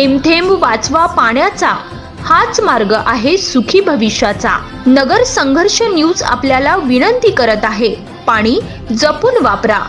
थेंब थेंब वाचवा पाण्याचा. हाच मार्ग आहे सुखी भविष्याचा. नगर संघर्ष न्यूज आपल्याला विनंती करत आहे. पाणी जपून वापरा.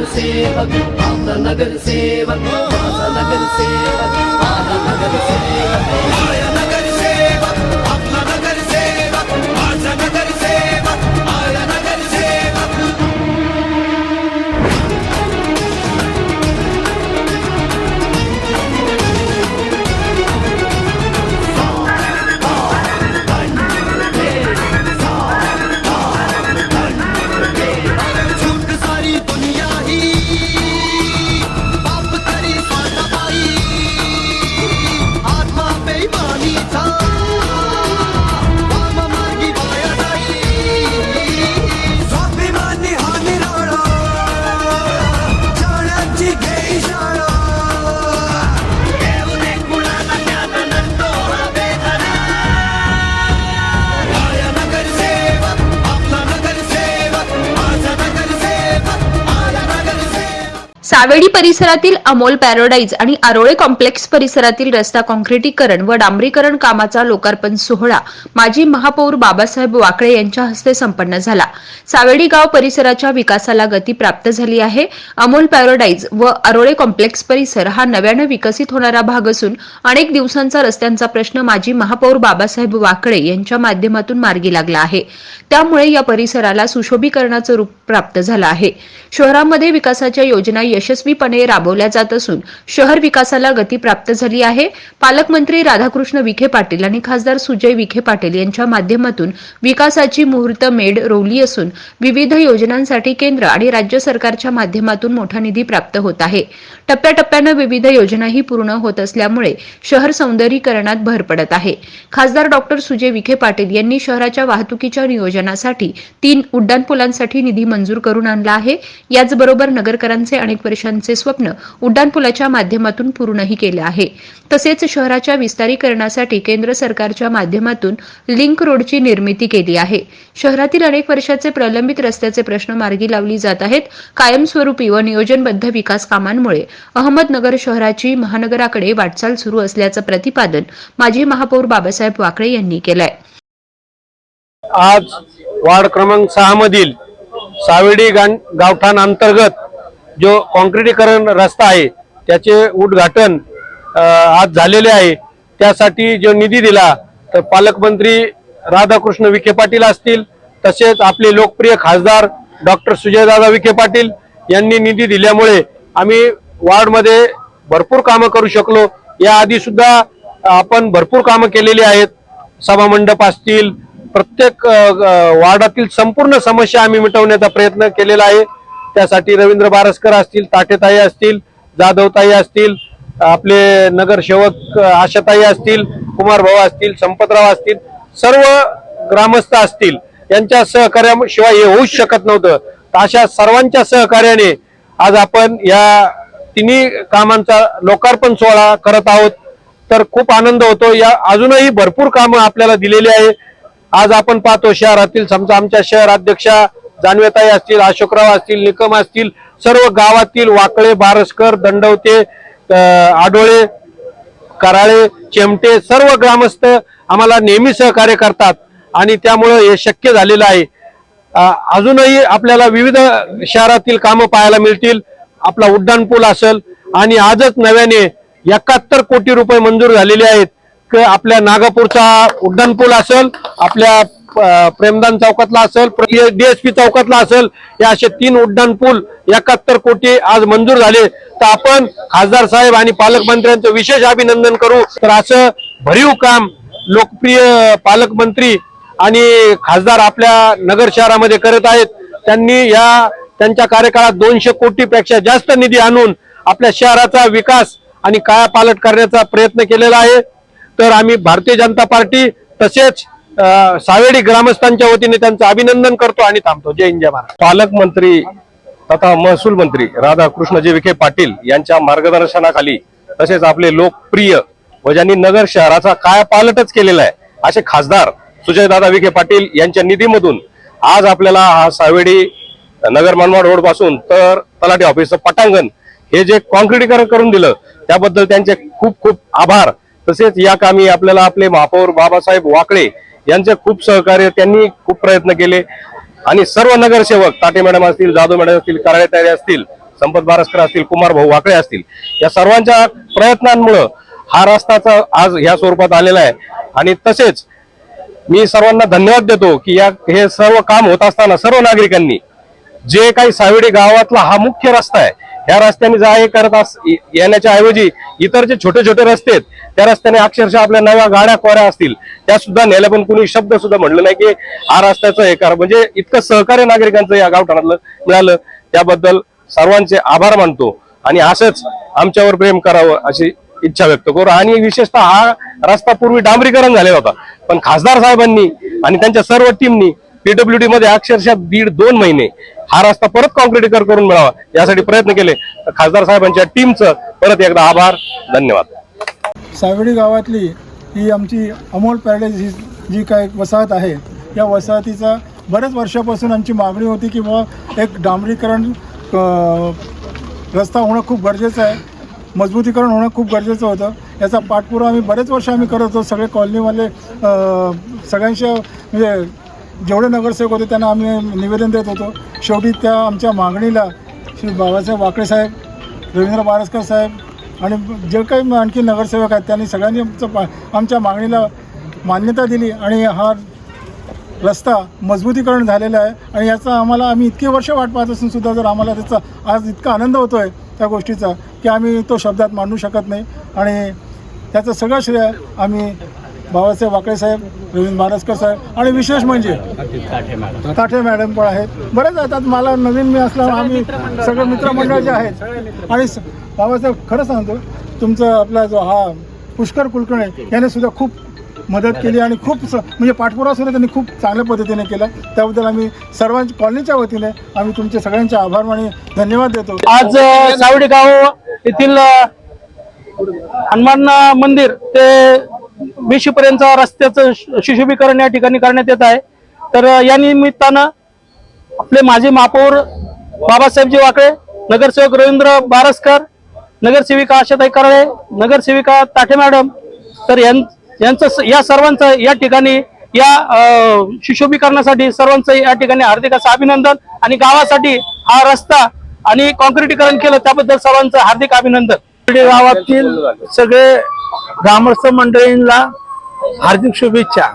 नगर सेवक आपला नगर सेवक माझा नगर सेवक माझा नगर सेवक आया नगर सेवक सावेडी परिसरातील अमोल पॅरोडाईज आणि आरोळे कॉम्प्लेक्स परिसरातील रस्ता काँक्रिटीकरण व डांबरीकरण कामाचा लोकार्पण सोहळा माजी महापौर बाबासाहेब वाकळे यांच्या हस्ते संपन्न झाला. सावेडी गाव परिसराच्या विकासाला गती प्राप्त झाली आहे. अमोल पॅरोडाईज व आरोळे कॉम्प्लेक्स परिसर हा नव्यानं विकसित होणारा भाग असून अनेक दिवसांचा रस्त्यांचा प्रश्न माजी महापौर बाबासाहेब वाकळे यांच्या माध्यमातून मार्गी लागला आहे. त्यामुळे या परिसराला सुशोभीकरणाचं रूप प्राप्त झालं आहे. शहरामध्ये विकासाच्या योजना यशस्वीपणे राबवल्या जात असून शहर विकासाला गती प्राप्त झाली आहे. पालकमंत्री राधाकृष्ण विखे पाटील आणि खासदार सुजय विखे पाटील यांच्या माध्यमातून विकासाची मुहूर्त मेढ रोवली असून विविध योजनांसाठी केंद्र आणि राज्य सरकारच्या माध्यमातून मोठा निधी प्राप्त होत आहे. टप्प्याटप्प्यानं विविध योजनाही पूर्ण होत असल्यामुळे शहर सौंदर्यीकरणात भर पडत आहे. खासदार डॉक्टर सुजय विखे पाटील यांनी शहराच्या वाहतुकीच्या नियोजनासाठी तीन उड्डाणपुलांसाठी निधी मंजूर करून आणला आहे. याचबरोबर नगरकरांचे अनेक वर्षांचे स्वप्न उड्डाणपुलाच्या माध्यमातून पूर्णही केले आहे. तसेच शहराच्या विस्तारीकरणासाठी केंद्र सरकारच्या माध्यमातून लिंक रोडची निर्मिती केली आहे. शहरातील अनेक वर्षाचे प्रलंबित रस्त्याचे प्रश्न मार्गी लावली जात आहेत. कायमस्वरूपी व नियोजनबद्ध विकास कामांमुळे अहमदनगर शहराची महानगराकडे वाटचाल सुरू असल्याचं प्रतिपादन माजी महापौर बाबासाहेब वाकळे यांनी केलंय. आज वार्ड क्रमांक सहा मधील सावेडी गावठाण अंतर्गत जो कॉन्क्रिटीकरण रस्ता आहे त्याचे उद्घाटन आज झालेले आहे. त्यासाठी जो निधी दिला तर पालकमंत्री राधाकृष्ण विखे पाटील असतील तसेच आपले लोकप्रिय खासदार डॉक्टर सुजयदादा विखे पाटील यांनी निधी दिल्यामुळे आम्ही वार्डमध्ये भरपूर कामं करू शकलो. याआधी सुद्धा आपण भरपूर कामं केलेली आहेत. सभामंडप असतील प्रत्येक वार्डातील संपूर्ण समस्या आम्ही मिटवण्याचा प्रयत्न केलेला आहे. त्यासाठी रवींद्र बारसकर असतील ताटेताई असतील जाधवताई असतील आपले नगरसेवक आशाताई असतील कुमार भाऊ असतील संपतराव असतील सर्व ग्रामस्थ असतील यांच्या सहकार्याशिवाय हे होऊच शकत नव्हतं. तर अशा सर्वांच्या सहकार्याने आज आपण या तिन्ही कामांचा लोकार्पण सोहळा करत आहोत. तर खूप आनंद होतो. या अजूनही भरपूर कामं आपल्याला दिलेली आहे. आज आपण पाहतो शहरातील समजा आमच्या शहर अध्यक्षा जानवेताई असतील अशोकराव असतील निकम असतील सर्व गावातील वाकळे बारसकर दंडवते आडोळे कराळे चिमटे सर्व ग्रामस्थ आम्हाला नेहमी सहकार्य करतात आणि त्यामुळं हे शक्य झालेलं आहे. अजूनही आपल्याला विविध शहरातील कामं पाहायला मिळतील आपला उड्डाण पूल असेल आणि आजच नव्याने एकाहत्तर कोटी रुपये मंजूर झालेले आहेत. आपल्या नागापूरचा उड्डाण पूल असेल आपल्या प्रेमदान चौकातला असेल डीएसपी चौकातला असेल हे असे तीन उड्डाण पूल एकाहत्तर कोटी आज मंजूर झाले. तर आपण खासदार साहेब आणि पालकमंत्र्यांचं विशेष अभिनंदन करू. तर असं भरीव काम लोकप्रिय पालकमंत्री आणि खासदार आपल्या नगर शहरामध्ये करत आहेत. त्यांनी या त्यांच्या कार्यकाळात दोनशे कोटीपेक्षा जास्त निधी आणून आपल्या शहराचा विकास आणि कायापालट करण्याचा प्रयत्न केलेला आहे. तर आम्ही भारतीय जनता पार्टी तसेच सावेडी ग्रामस्थांच्या वतीने त्यांचं अभिनंदन करतो आणि थांबतो. जय हिंद जय महाराज पालकमंत्री तथा महसूल मंत्री राधाकृष्णजी विखे पाटील यांच्या मार्गदर्शनाखाली तसेच आपले लोकप्रिय व ज्यांनी नगर शहराचा काय पालटच केलेला आहे असे खासदार सुजयदादा विखे पाटील यांच्या निधीमधून आज आपल्याला हा सावेडी नगर मनमाड रोडपासून तर तलाठी ऑफिसचं पटांगण हे जे कॉन्क्रिटीकरण करून दिलं त्याबद्दल त्यांचे खूप खूप आभार. तसेच या कामी आपल्याला आपले महापौर बाबासाहेब वाकळे यांचे खूप सहकार्य त्यांनी खूप प्रयत्न केले. आणि सर्व नगरसेवक ताटे मॅडम असतील जाधव मॅडम असतील कराळे तारे असतील संपत बारस्कर असतील कुमार भाऊ वाकळे असतील या सर्वांच्या प्रयत्नांमुळं हा रस्ताचा आज ह्या स्वरूपात आलेला आहे. आणि तसेच मी सर्वांना धन्यवाद देतो की या हे सर्व काम होत असताना सर्व नागरिकांनी जे काही सावेडी गावातला हा मुख्य रस्ता आहे ह्या रस्त्याने जा हे करत अस येण्याच्या ऐवजी इतर जे छोटे छोटे रस्ते आहेत त्या रस्त्याने अक्षरशः आपल्या नव्या गाड्या कोऱ्या असतील त्या सुद्धा नेल्या पण कुणी शब्द सुद्धा म्हणलं नाही की हा रस्त्याचं हे करा म्हणजे इतकं सहकार्य नागरिकांचं या गावठाणातलं मिळालं. त्याबद्दल सर्वांचे आभार मानतो आणि असंच आमच्यावर प्रेम करावं अशी इच्छा व्यक्त करू. आणि विशेषतः हा रस्ता पूर्वी डांबरीकरण झालेला होता पण खासदार साहेबांनी आणि त्यांच्या सर्व टीमनी पीडब्ल्यूडी मध्ये अक्षरशः दीड दोन महिने हा रस्ता परत कॉन्क्रिटीकर करून मिळावा यासाठी प्रयत्न केले. खासदार साहेबांच्या टीमचं परत एकदा आभार धन्यवाद. सावडी गावातली ही आमची अमोल पॅरेडाईज ही जी काय वसाहत आहे या वसाहतीचा बऱ्याच वर्षापासून आमची मागणी होती की बुवा एक डांबरीकरण रस्ता होणं खूप गरजेचं आहे मजबूतीकरण होणं खूप गरजेचं होतं. याचा पाठपुरावा आम्ही बरेच वर्ष आम्ही करत होतो सगळे कॉलनीवाले सगळ्यांच्या म्हणजे जेवढे नगरसेवक होते त्यांना आम्ही निवेदन देत होतो. शेवटी त्या आमच्या मागणीला श्री बाबासाहेब वाकळे साहेब रवींद्र बारसकर साहेब आणि जे काही आणखी नगरसेवक आहेत त्यांनी सगळ्यांनी आमचं पा आमच्या मागणीला मान्यता दिली आणि हा रस्ता मजबूतीकरण झालेला आहे आणि याचा आम्हाला आम्ही इतकी वर्ष वाट पाहत असून सुद्धा जर आम्हाला त्याचा आज इतका आनंद होतो आहे त्या गोष्टीचा की आम्ही तो शब्दात मांडू शकत नाही. आणि त्याचं सगळं श्रेय आम्ही बाबासाहेब वाकळे साहेब रवींद्र बारसकर साहेब आणि विशेष म्हणजे ताठे मॅडम. पण आहेत. बरेच आहेत. आता मला नवीन मी असल्यामुळे आम्ही सगळे मित्रमंडळ जे आहेत. आणि स- बाबासाहेब खरं सांगतो तुमचा आपला जो हा पुष्कर कुलकर्णी याने सुद्धा खूप मदत केली आणि खूप म्हणजे पाठपुरावा सुद्धा त्यांनी खूप चांगल्या पद्धतीने केला. त्याबद्दल आम्ही सर्वांच्या कॉलनीच्या वतीने आम्ही तुमचे सगळ्यांचे आभार आणि धन्यवाद देतो. आज अ, सावडी गाव येथील हनुमान मंदिर ते विशीपर्यंत रस्त्याचं शु- सुशोभीकरण या ठिकाणी करण्यात येत आहे. तर या निमित्तानं आपले माजी महापौर बाबासाहेबजी वाकळे नगरसेवक रवींद्र बारसकर नगरसेविका आशाताई कराळे नगरसेविका ताठे मॅडम तर यां- यांचं या सर्वांचं या ठिकाणी या अ, सुशोभीकरणासाठी सर्वांचं या ठिकाणी हार्दिक असं अभिनंदन आणि गावासाठी हा रस्ता आणि कॉन्क्रिटीकरण केलं त्याबद्दल सर्वांचं हार्दिक अभिनंदन. गावातील सगळे ग्रामस्थ मंडळींना हार्दिक शुभेच्छा.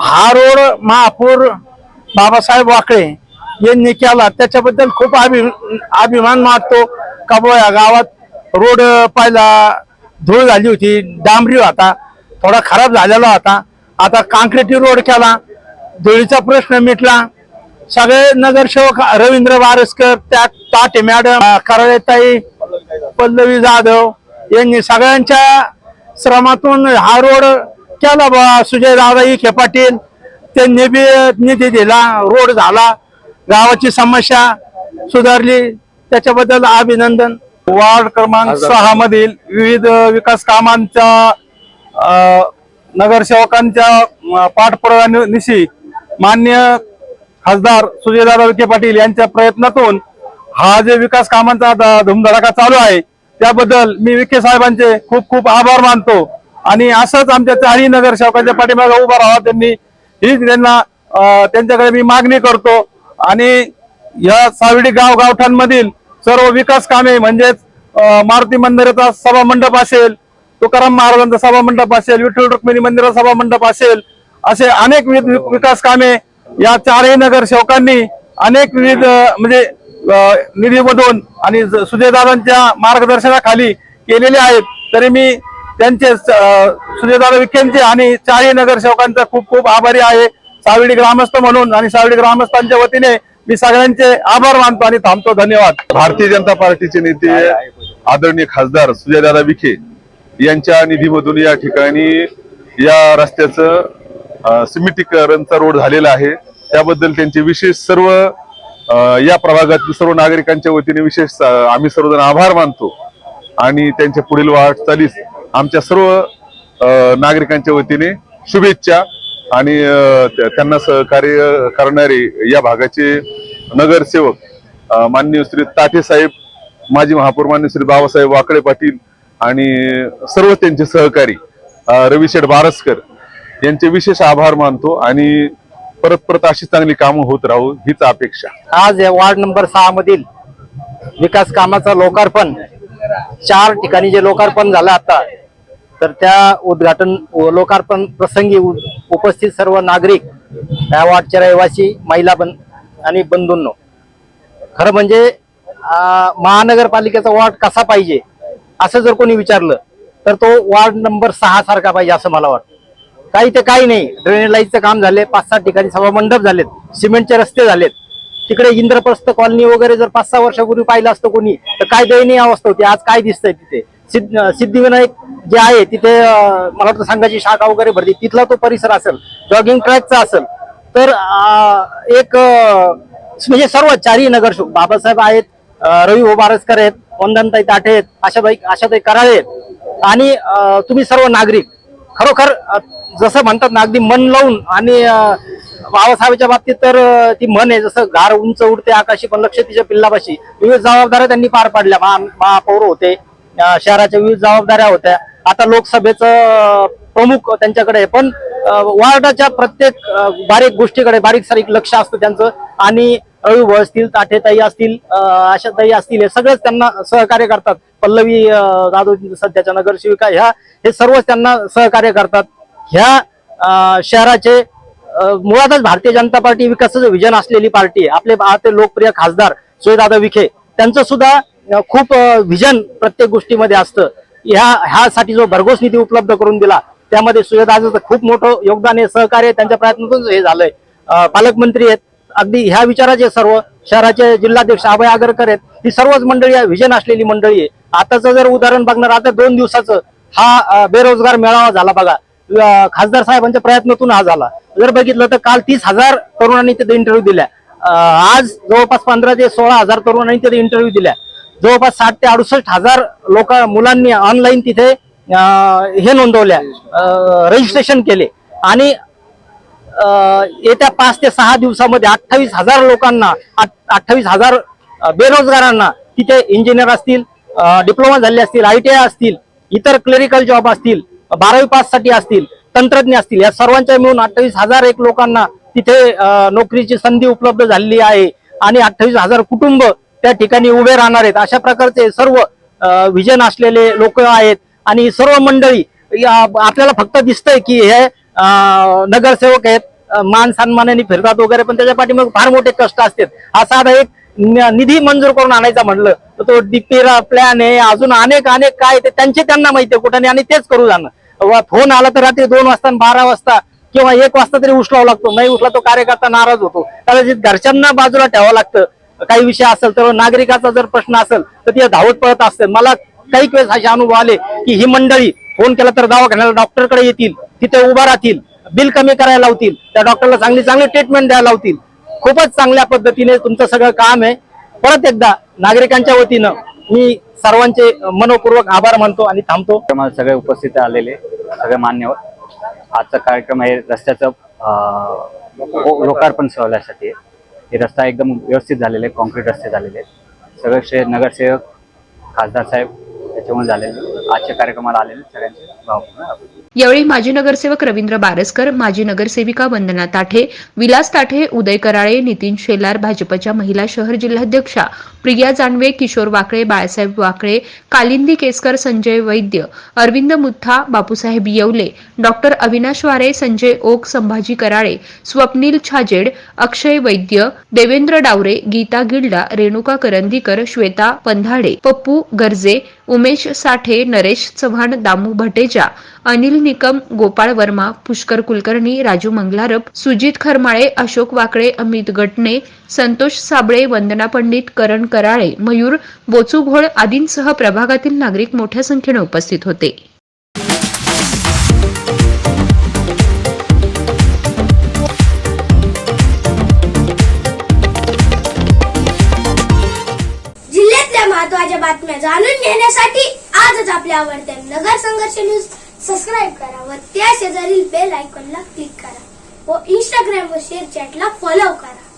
हा रोड महापौर बाबासाहेब वाकळे यांनी केला. त्याच्याबद्दल खूप अभि अभिमान मानतो का या गावात रोड पहिला धूळ झाली होती डांबरी होता थोडा खराब झालेला होता. आता काँक्रिटी रोड केला. धुळीचा प्रश्न मिटला. सगळे नगरसेवक रवींद्र वारसकर त्या ताटे मॅडम कराळेताई पल्लवी जाधव यांनी सगळ्यांच्या श्रमातून हा रोड केला बा. सुजय दादा इखे पाटील त्यांनी बी निधी दिला रोड झाला. गावाची समस्या सुधारली. त्याच्याबद्दल अभिनंदन. वार्ड क्रमांक सहा मधील विविध विकास कामांच्या नगरसेवकांच्या पाठपुराव्यानिशी मान्य खासदार सुजयदादा विखे पाटील यांच्या प्रयत्नातून हा जे विकास कामांचा धुमधडाका चालू आहे त्याबद्दल मी विखे साहेबांचे खूप खूप आभार मानतो. आणि असंच आमच्या चारही नगरसेवकांच्या पाठीमागे उभा राहा त्यांनी. ही त्यांना त्यांच्याकडे मी मागणी करतो. आणि या सावडी गाव गावठांमधील सर्व विकास कामे म्हणजेच मारुती मंदिराचा सभा मंडप असेल तुकाराम महाराजांचा सभा मंडप असेल विठ्ठल रुक्मिणी मंदिराचा सभा मंडप असेल असे अनेक विविध विकास कामे या चारही नगरसेवकांनी अनेक विविध म्हणजे निधीमधून आणि सुजयदादांच्या मार्गदर्शनाखाली केलेले आहेत. तरी मी त्यांचे सुजयदादा विखेंचे आणि चारही नगरसेवकांचा खूप खूप आभारी आहे. सावडी ग्रामस्थ म्हणून आणि सावडी ग्रामस्थांच्या वतीने मी सगळ्यांचे आभार मानतो आणि थांबतो. धन्यवाद. भारतीय जनता पार्टीचे नेते आदरणीय खासदार सुजयदादा विखे यांच्या निधीमधून या ठिकाणी या रस्त्याचं सिमेंटीकरणचा रोड झालेला आहे. त्याबद्दल त्यांचे विशेष सर्व या प्रभागातील सर्व नागरिकांच्या वतीने विशेष आम्ही सर्वजण आभार मानतो. आणि त्यांच्या पुढील वाटचालीस आमच्या सर्व नागरिकांच्या वतीने शुभेच्छा. आणि त्या- त्यांना सहकार्य करणारे या भागाचे नगरसेवक माननीय श्री ताठे साहेब माजी महापौर मान्य श्री बाबासाहेब वाकडे पाटील आणि सर्व त्यांचे सहकारी रविशेठ बारसकर यांचे विशेष आभार मानतो. आणि परत परत अशी चांगली कामं होत राहू हीच अपेक्षा. आज या वार्ड नंबर सहा मधील विकास कामाचं लोकार्पण चार ठिकाणी जे लोकार्पण झालं आता तर त्या उद्घाटन लोकार्पण प्रसंगी उपस्थित सर्व नागरिक या वार्डचे रहिवासी महिला बन आणि बंधूंनो. खरं म्हणजे महानगरपालिकेचा वार्ड कसा पाहिजे असं जर कोणी विचारलं तर तो वार्ड नंबर सहा सारखा पाहिजे असं मला वाटतं. काही ते काही नाही. ड्रेनेज लाईनचं काम झाले. पाच सात ठिकाणी सभा मंडप झालेत. सिमेंटचे रस्ते झालेत. तिकडे इंद्रप्रस्थ कॉलनी वगैरे जर पाच सहा वर्षापूर्वी पाहिलं असतं कोणी तर काय दयनीय अवस्था होती. आज काय दिसतंय तिथे? सिद्ध सिद्धिविनायक जे आहे तिथे मला वाटतं संघाची शाखा वगैरे भरती. तिथला तो परिसर असेल जॉगिंग ट्रॅकचा असेल. तर एक म्हणजे सर्व चारही नगरसेवक बाबासाहेब आहेत रवी ओबारसकर आहेत वंदनताई ताठे आहेत आशाबाई आशाताई कराळे आहेत. आणि तुम्ही सर्व नागरिक खरोखर जसं म्हणतात ना अगदी मन लावून आणि बाबासाहेबांच्या बाबतीत तर ती मन आहे जसं गार उंच उडते आकाशी पण लक्ष तिच्या पिल्लापाशी. विविध जबाबदाऱ्या त्यांनी पार पाडल्या. महा महापौर होते शहराच्या विविध जबाबदाऱ्या होत्या. आता लोकसभेचं प्रमुख त्यांच्याकडे आहे. पण वार्डाच्या प्रत्येक बारीक गोष्टीकडे बारीक सारीक लक्ष असतं त्यांचं. आणि रवी असतील ताठेताई असतील आशाताई असतील हे सगळेच त्यांना सहकार्य करतात. पल्लवी अ, जाधव सध्याच्या नगरसेविका ह्या हे सर्वच त्यांना सहकार्य करतात. ह्या शहराचे मुळातच भारतीय जनता पार्टी विकासाचं विजन असलेली पार्टी आहे. आपले भारतीय लोकप्रिय खासदार सुजयदादा विखे त्यांचं सुद्धा खूप विजन प्रत्येक गोष्टीमध्ये असतं. ह्या ह्यासाठी जो भरघोस निधी उपलब्ध करून दिला त्यामध्ये सुजयदादाचं खूप मोठं योगदान आहे सहकार्य त्यांच्या प्रयत्नातून हे झालंय. पालकमंत्री आहेत अगदी ह्या विचाराचे सर्व शहराचे जिल्हाध्यक्ष अभय आगरकर आहेत. ही सर्वच मंडळी व्हिजन विजन असलेली मंडळी आहे. आताचं जर उदाहरण बघणार आता दोन दिवसाचं हा बेरोजगार मेळावा झाला बघा. खासदार साहेबांच्या प्रयत्नातून हा झाला. जर बघितलं तर काल तीस हजार तरुणांनी तिथे इंटरव्ह्यू दिल्या. आज जवळपास पंधरा ते सोळा हजार तरुणांनी तिथे इंटरव्ह्यू दिल्या. जवळपास साठ ते अडुसष्ट हजार लोक मुलांनी ऑनलाईन तिथे हे नोंदवल्या रजिस्ट्रेशन केले. आणि येत्या पाच ते सहा दिवसामध्ये अठ्ठावीस हजार लोकांना अठ्ठावीस हजार बेरोजगारांना तिथे इंजिनियर असतील डिप्लोमा झाले असतील आय टी आय असतील इतर क्लेरिकल जॉब असतील बारावी पाससाठी असतील तंत्रज्ञ असतील या सर्वांच्या मिळून अठ्ठावीस हजार एक लोकांना तिथे नोकरीची संधी उपलब्ध झालेली आहे. आणि अठ्ठावीस हजार कुटुंब त्या ठिकाणी उभे राहणार आहेत. अशा प्रकारचे सर्व विजन असलेले लोक आहेत. आणि सर्व मंडळी या- आपल्याला फक्त दिसतंय की हे नगरसेवक आहेत. मान सन्मानाने फिरतात वगैरे पण त्याच्या पाठीमाग फार मोठे कष्ट असतात हा साधा एक निधी मंजूर करून आणायचा म्हटलं तर तो डीपीरा प्लॅन आहे अजून अनेक अनेक काय ते त्यांचे त्यांना माहिती आहे कुठे आणि तेच करू जाणं. व फोन आला तर रात्री दोन वाजता आणि बारा वाजता किंवा एक वाजता तरी उचलावा लागतो. नाही उचला तो कार्यकर्ता नाराज होतो. कदाचित घरच्यांना बाजूला ठेवावं लागतं. काही विषय असेल तर नागरिकाचा जर प्रश्न असेल तर ते धावत पळत असते मला काही वेळेस असे अनुभव आले की ही मंडळी फोन केला तर दवाखान्याला डॉक्टरकडे येतील तिथे उभा राहतील. बिल कमी करायला लावतील त्या डॉक्टरला चांगली चांगली ट्रीटमेंट द्यायला लावतील. खूपच चांगल्या पद्धतीने तुमचं सगळं काम आहे. परत एकदा नागरिकांच्या वतीनं मी सर्वांचे मनपूर्वक आभार मानतो आणि थांबतो. सगळे उपस्थित आलेले सगळे मान्यवर. आजचा कार्यक्रम आहे रस्त्याचं लोकार्पण सोहळ्यासाठी हे रस्ता एकदम व्यवस्थित झालेले आहे कॉन्क्रीट रस्ते झालेले आहेत. सगळे शे नगरसेवक खासदार साहेब त्याच्यामुळे झालेले आजच्या कार्यक्रमाला आलेले सगळ्यांचे भावपूर्ण यावेळी माजी नगरसेवक रवींद्र बारसकर माजी नगरसेविका वंदना ताठे विलास ताठे उदय कराळे नितीन शेलार भाजपच्या महिला शहर जिल्हाध्यक्षा प्रिया जानवे किशोर वाकळे बाळासाहेब वाकळे कालिंदी केसकर संजय वैद्य अरविंद मुथा बापूसाहेब येवले डॉक्टर अविनाश वारे संजय ओक संभाजी कराळे स्वप्नील छाजेड अक्षय वैद्य देवेंद्र डावरे गीता गिल्डा रेणुका करंदीकर श्वेता पंधाडे पप्पू गर्जे उमेश साठे नरेश चव्हाण दामू भटेजा अनिल निकम गोपाळ वर्मा पुष्कर कुलकर्णी राजू मंगलारप सुजित खरमाळे अशोक वाकळे अमित गटणे संतोष साबळे वंदना पंडित करण कराळे मयूर बोचुघोळ आदींसह प्रभागातील नागरिक मोठ्या संख्येने उपस्थित होते. जिल्ह्यातल्या महत्त्वाच्या बातम्या जाणून घेण्यासाठी आजच आपल्या आवडत्या नगर संघर्ष न्यूज सबस्क्राईब करा व त्या शेजारील बेल आयकॉनला क्लिक करा व इंस्टाग्राम व शेअर चॅटला फॉलो करा.